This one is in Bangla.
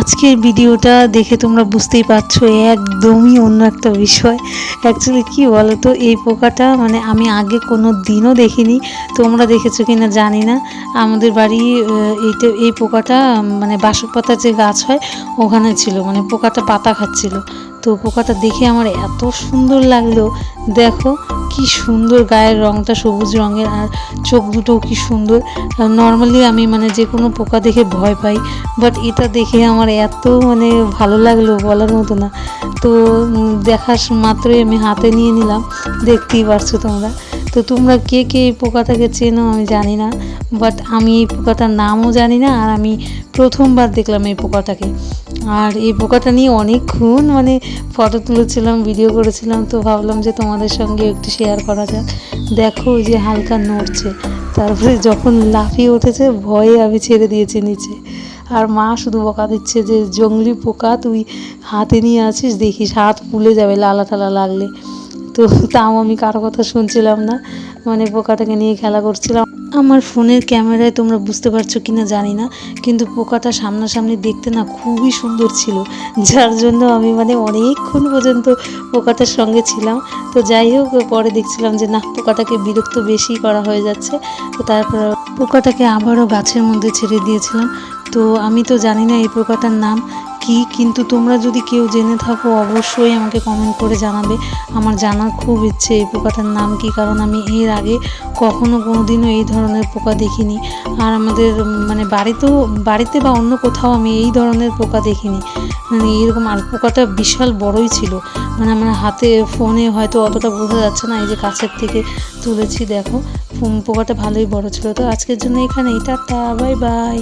আজকের ভিডিওটা দেখে তোমরা বুঝতেই পারছ একদমই অন্য একটা বিষয়। অ্যাকচুয়ালি কি বলো তো এই পোকাটা মানে আমি আগে কোনো দিনও দেখিনি, তোমরা দেখেছ কি না জানি না। আমাদের বাড়ি এইটা, এই পোকাটা মানে বাসক পাতার যে গাছ হয়, ওখানে ছিল মানে পোকাটা পাতা খাচ্ছিল। তো পোকাটা দেখে আমার এত সুন্দর লাগল। দেখো কি সুন্দর গায়ের রংটা, সবুজ রঙের, আর চোখ দুটোও কি সুন্দর। নর্মালি আমি মানে যে কোনো পোকা দেখে ভয় পাই বাট এটা দেখে আমার এত মানে ভালো লাগল বলার মতো না। তো দেখার মাত্রই আমি হাতে নিয়ে নিলাম, দেখতেই পারছ তোমরা। তো তোমরা কে কে এই পোকাটাকে চেনো আমি জানি না বাট আমি এই পোকাটার নামও জানি না, আর আমি প্রথমবার দেখলাম এই পোকাটাকে। আর এই পোকাটা নিয়ে অনেকক্ষণ মানে ফটো তুলেছিলাম ভিডিও করেছিলাম, তো ভাবলাম যে তোমাদের সঙ্গে একটু শেয়ার করা যাক। দেখো যে হালকা নড়ছে, তারপরে যখন লাফিয়ে উঠেছে, ভয়ে আমি ছেড়ে দিয়েছি নিচে। আর মা শুধু বকা দিচ্ছে যে, জঙ্গলি পোকা, তুই হাতে নিয়ে আছিস, দেখিস হাত ফুলে যাবে লালা টালা লাগলে। তো তাও আমি কারও কথা শুনছিলাম না মানে পোকাটাকে নিয়ে খেলা করছিলাম। আমার ফোনের ক্যামেরায় তোমরা বুঝতে পারছ কি না জানি না, কিন্তু পোকাটা সামনাসামনি দেখতে না খুবই সুন্দর ছিল, যার জন্য আমি মানে অনেকক্ষণ পর্যন্ত পোকাটার সঙ্গে ছিলাম। তো যাই হোক, পরে দেখছিলাম যে না, পোকাটাকে বিরক্ত বেশি করা হয়ে যাচ্ছে। তো তারপর পোকাটাকে আবারও গাছের মধ্যে ছেড়ে দিয়েছিলাম। তো আমি তো জানি না এই পোকাটার নাম কি? কিন্তু তোমরা যদি কেউ জেনে থাকো, অবশ্যই আমাকে কমেন্ট করে জানাবে। আমার জানার খুব ইচ্ছে এই পোকাটার নাম কি? কারণ আমি এর আগে কখনো কোনোদিনও এই ধরনের পোকা দেখিনি। আর আমাদের মানে বাড়িতেও, বাড়িতে বা অন্য কোথাও আমি এই ধরনের পোকা দেখিনি। মানে এরকম আর পোকাটা বিশাল বড়ই ছিল। মানে আমার হাতে ফোনে হয়তো অতটা বোঝা যাচ্ছে না, এই যে কাছের থেকে তুলেছি, দেখো। পোকাটা ভালোই বড় ছিল। তো আজকের জন্য এখানেই, টাটা, বাই বাই।